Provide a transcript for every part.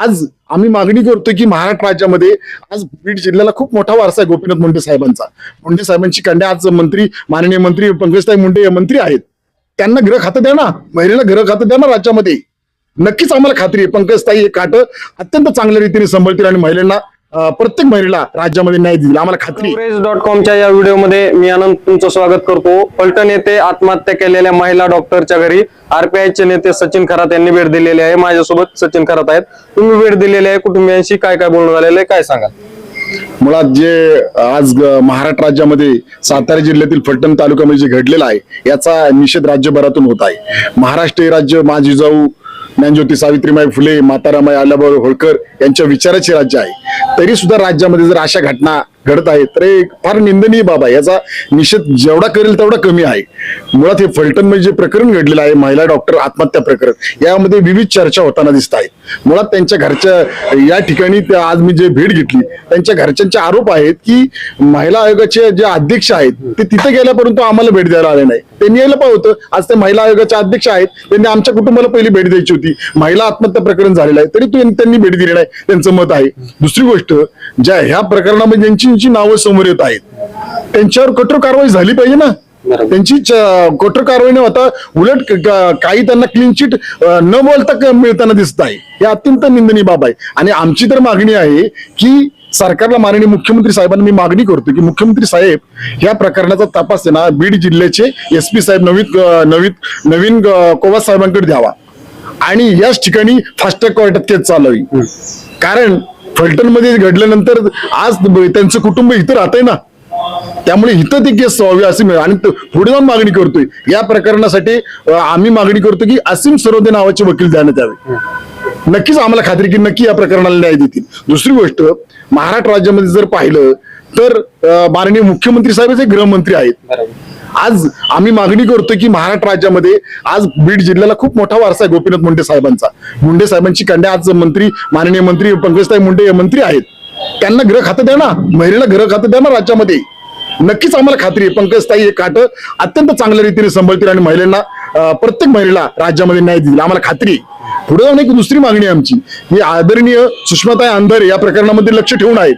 आज आम्ही मागणी करतोय की महाराष्ट्र राज्यामध्ये आज बीड जिल्ह्याला खूप मोठा वारसा आहे गोपीनाथ मुंडे साहेबांचा. मुंडे साहेबांची कन्या आज मंत्री माननीय मंत्री पंकजताई मुंडे हे मंत्री आहेत. त्यांना ग्रह खातं द्या ना. महिलेला ग्रह खातं द्या ना राज्यामध्ये. नक्कीच आम्हाला खात्री आहे. पंकजताई हे काट अत्यंत चांगल्या रीतीने सांभाळतील आणि महिलांना प्रत्येक महिलेला राज्यामध्ये न्याय देईल आम्हाला खात्री डॉट कॉमच्या या व्हिडिओमध्ये मी आनंद तुमचं स्वागत करतो. फलटण येथे आत्महत्या केलेल्या महिला डॉक्टरच्या घरी आरपीआयचे नेते सचिन खरात यांनी भेट दिलेली आहे. माझ्यासोबत सचिन खरात आहेत. तुम्ही भेट दिलेली आहे. कुटुंबियांशी काय काय बोलणं झालेलं आहे काय सांगा मुळात जे आज महाराष्ट्र राज्यामध्ये सातारा जिल्ह्यातील फलटण तालुक्यामध्ये जे घडलेलं आहे याचा निषेध राज्यभरातून होत आहे. महाराष्ट्र हे राज्य माझी जाऊ ज्योती सावित्रीमाई फुले मातारामाई आल्याबाई होळकर यांच्या विचाराचे राज्य आहे. तरी सुद्धा राज्यामध्ये जर अशा घटना घडत आहेत तर एक फार निंदनीय बाब आहे. याचा निषेध जेवढा करेल तेवढा कमी आहे. मुळात हे फलटण म्हणजे जे प्रकरण घडलेलं आहे महिला डॉक्टर आत्महत्या प्रकरण यामध्ये विविध चर्चा होताना दिसत आहेत. मुळात त्यांच्या घरच्या या ठिकाणी आज मी जे भेट घेतली त्यांच्या घरच्यांचे आरोप आहेत की महिला आयोगाचे जे अध्यक्ष आहेत ते तिथे गेल्यापर्यंत आम्हाला भेट द्यायला आले नाही. त्यांनी यायला पाहिजे होतं. आज ते महिला आयोगाचे अध्यक्ष आहेत त्यांनी आमच्या कुटुंबाला पहिली भेट द्यायची होती. महिला आत्महत्या प्रकरण झालेलं आहे तरी त्यांनी भेट दिली नाही. त्यांचं मत आहे. दुसरी गोष्ट ज्या ह्या प्रकरणामध्ये ज्यांची नावं समोर येत आहेत त्यांच्यावर कठोर कारवाई झाली पाहिजे ना? त्यांची कठोर कारवाई न होता उलट काही त्यांना क्लीन चिट न बोलता मिळताना दिसत आहे. हे अत्यंत निंदनीय बाब आहे. आणि आमची तर मागणी आहे की सरकारला माननीय मुख्यमंत्री साहेबांना मी मागणी करतो की मुख्यमंत्री साहेब या प्रकरणाचा तपास ना बीड जिल्ह्याचे एस पी साहेब नवीन नवीन नवीन अं, कोवास साहेबांकडे द्यावा. आणि याच ठिकाणी फास्टॅग कोर्टात केस चालावी कारण फलटणमध्ये घडल्यानंतर आज त्यांचं कुटुंब इथं राहतंय ना. त्यामुळे इथं ती केस व्हावी असे आणि पुढे जाऊन मागणी करतोय. या प्रकरणासाठी आम्ही मागणी करतो की असीम सरोदे नावाचे वकील देण्यात यावे नक्कीच आम्हाला खात्री की नक्की या प्रकरणाला न्याय देतील. दुसरी गोष्ट महाराष्ट्र राज्यामध्ये जर पाहिलं तर माननीय मुख्यमंत्री साहेब हे गृहमंत्री आहेत. आज आम्ही मागणी करतोय की महाराष्ट्र राज्यामध्ये आज बीड जिल्ह्याला खूप मोठा वारसा आहे गोपीनाथ मुंडे साहेबांचा. मुंडे साहेबांची कंड्या आज मंत्री माननीय मंत्री पंकजताई मुंडे हे मंत्री आहेत. त्यांना ग्रह खातं द्या ना. महिलेला ग्रह खातं द्या ना राज्यामध्ये. नक्कीच आम्हाला खात्री आहे. पंकजताई हे काट अत्यंत चांगल्या रीतीने सांभाळतील आणि महिलांना प्रत्येक महिलेला राज्यामध्ये न्याय देईल. आम्हाला खात्री आहे. पुढे जाऊन एक दुसरी मागणी आमची. ही आदरणीय सुषमाताई अंधारे या प्रकरणामध्ये लक्ष ठेवून आहेत.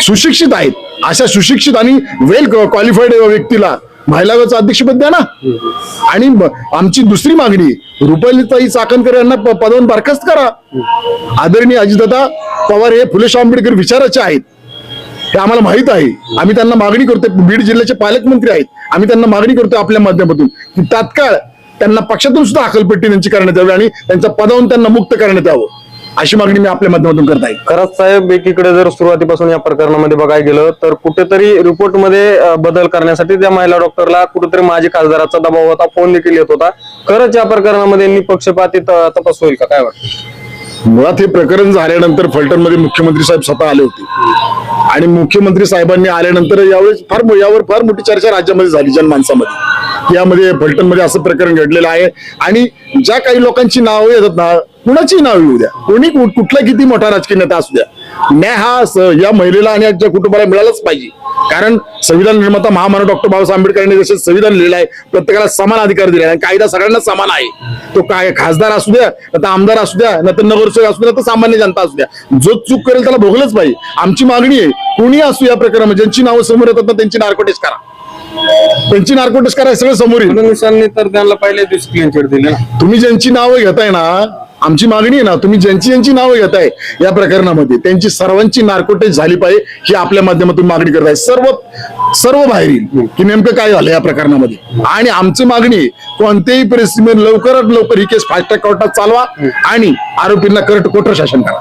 सुशिक्षित आहेत. अशा सुशिक्षित आणि वेल क्वालिफाईड व्यक्तीला महिलाचं अध्यक्षपद द्या ना. आणि आमची दुसरी मागणी रुपालीताई चाकणकर यांना प- पदावरून बरखास्त करा. आदरणीय अजितदादा पवार हे फुले आंबेडकर विचाराचे आहेत. हे आम्हाला माहीत आहे. आम्ही त्यांना मागणी करतोय. बीड जिल्ह्याचे पालकमंत्री आहेत. आम्ही त्यांना मागणी करतोय आपल्या माध्यमातून. की तात्काळ त्यांना पक्षातून सुद्धा हकलपट्टी त्यांची करण्यात यावी आणि त्यांच्या पदावरून त्यांना मुक्त करण्यात यावं. अशी मागणी मी आपल्या माध्यमातून करत आहे. खरंच साहेब एकीकडे जर सुरुवातीपासून या प्रकरणामध्ये बघायला गेलं तर कुठेतरी रिपोर्टमध्ये अं, बदल करण्यासाठी त्या महिला डॉक्टरला कुठेतरी माजी खासदाराचा दबाव होता फोन देखील येत होता. खरंच या प्रकरणामध्ये निपक्षपाती तपास होईल का? काय वाटतं? मुळात हे प्रकरण झाल्यानंतर फलटणमध्ये मुख्यमंत्री साहेब स्वतः आले होते. आणि मुख्यमंत्री साहेबांनी आल्यानंतर यावेळेस फार यावर फार मोठी चर्चा राज्यामध्ये झाली जनमानसामध्ये. यामध्ये फलटणमध्ये असं प्रकरण घडलेलं आहे. आणि ज्या काही लोकांची नावं येतात ना कुणाची नाव येऊ द्या. कोणी कुठला किती मोठा राजकीय नेता असू द्या. न्याय हा या महिलेला आणि याच्या कुटुंबाला मिळालाच पाहिजे. कारण संविधान निर्माता महामानव डॉक्टर बाबासाहेब आंबेडकरांनी जसे संविधान लिहिलं आहे. प्रत्येकाला समान अधिकार दिले आहे. आणि कायदा सगळ्यांना समान आहे. तो काय खासदार असू द्या तर आमदार असू द्या न तर नगरसेवक असू द्या तर सामान्य जनता असू द्या. जो चूक करेल त्याला भोगलंच पाहिजे. आमची मागणी आहे कोणी असू या प्रकरणामध्ये ज्यांची नावं समोर येतात ना त्यांची नार्कोटेज करा. त्यांची नार्कोटेस करा हे सगळं समोर येईल. फडणवीसांनी तर त्यांना पहिल्या दिवशी क्लीन चिट दिली ना. तुम्ही ज्यांची नावं घेताय ना आमची मागणी आहे ना तुम्ही ज्यांची ज्यांची नावं घेताय या प्रकरणामध्ये त्यांची सर्वांची नार्कोटेज झाली पाहिजे ही आपल्या माध्यमातून मागणी करत आहे. सर्व सर्व बाहेर येईल की नेमकं काय झालं या प्रकरणामध्ये. आणि आमची मागणी आहे, कोणत्याही परिस्थितीमध्ये लवकरात लवकर ही केस फास्ट ट्रॅक कोर्टात चालवा आणि आरोपींना करट कोटर शासन करा.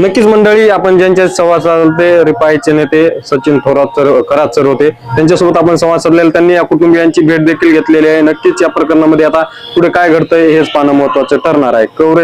नक्कीच मंडळी आपण ज्यांच्या संवाद साधले रिपाईचे नेते सचिन थोरात सर खरात सर होते त्यांच्यासोबत आपण संवाद साधलेला त्यांनी या कुटुंबियांची भेट देखील घेतलेली आहे. नक्कीच या प्रकरणामध्ये आता पुढे काय घडतंय हेच पाहणं महत्वाचं ठरणार आहे. कवरेज